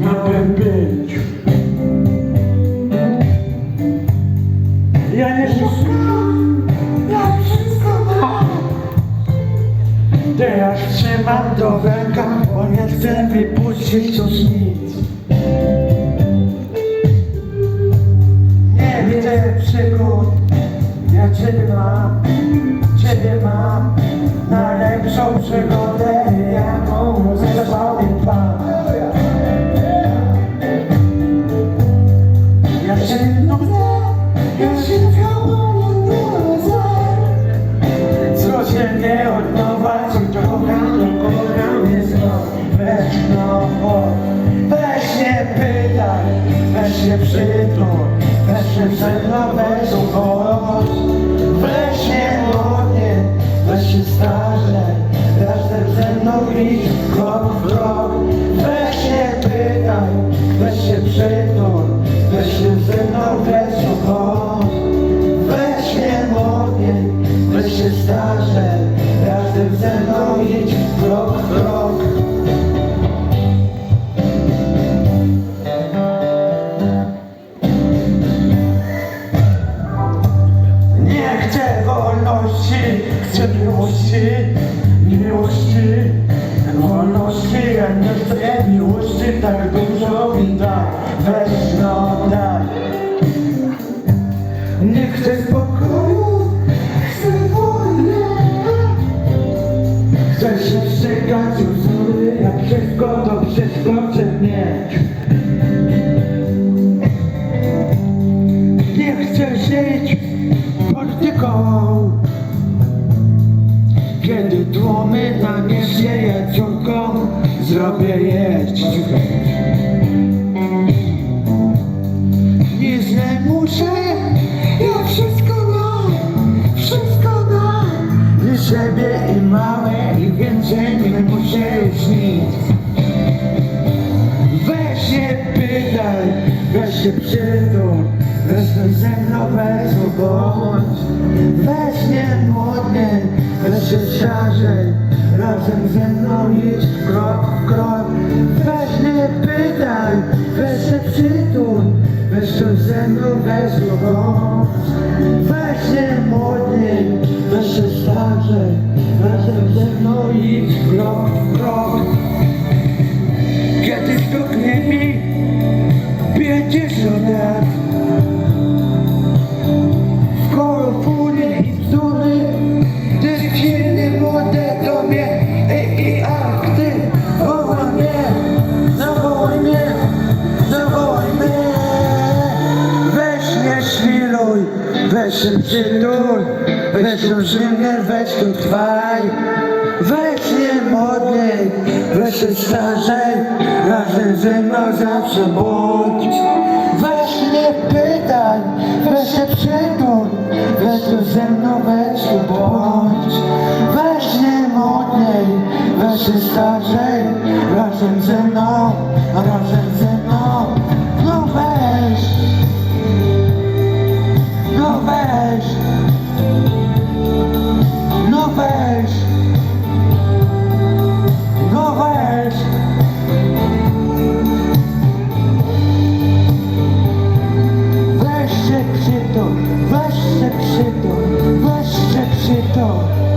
miałem być. Ja nie szukam, Ja wszystko mam. teraz trzymam do węka, bo nie chcę wypuścić już nic. Nie widzę przygód, ja Ciebie mam, się przytul, weź się ze mną, chcę wolności, chcę miłości, miłości, wolności. Ja nie chcę miłości, tak dużo mi daj, weź Kiedy tłumy na mnie sieje córką Zrobię jeść. Nie źle muszę Ja wszystko mam Wszystko mam I siebie i małe I więcej nie muszę już nic. Weź nie pytaj, weź się przytul, weź się ze mną, weź bądź. Weź nie weź się starzej, razem ze mną idź krok w krok. Weź nie pytaj, weź się przytul, weź się ze mną, weź bądź. Weź nie młodnie, weź się starzej, razem ze mną idź krok w krok. Kiedy stuknie mi pięćdziesiąt lat weź się przytul Weź tą ziemię, weź tu trwaj Weź nie modlej, weź się starzej Razem ze mną zawsze bądź Weź nie pytaj, weź się przytul Weź tu ze mną, weź tu bądź. Weź nie modlej, weź się starzej Razem ze mną fez, não fez, não fez. Weź się przy weź się przy weź się.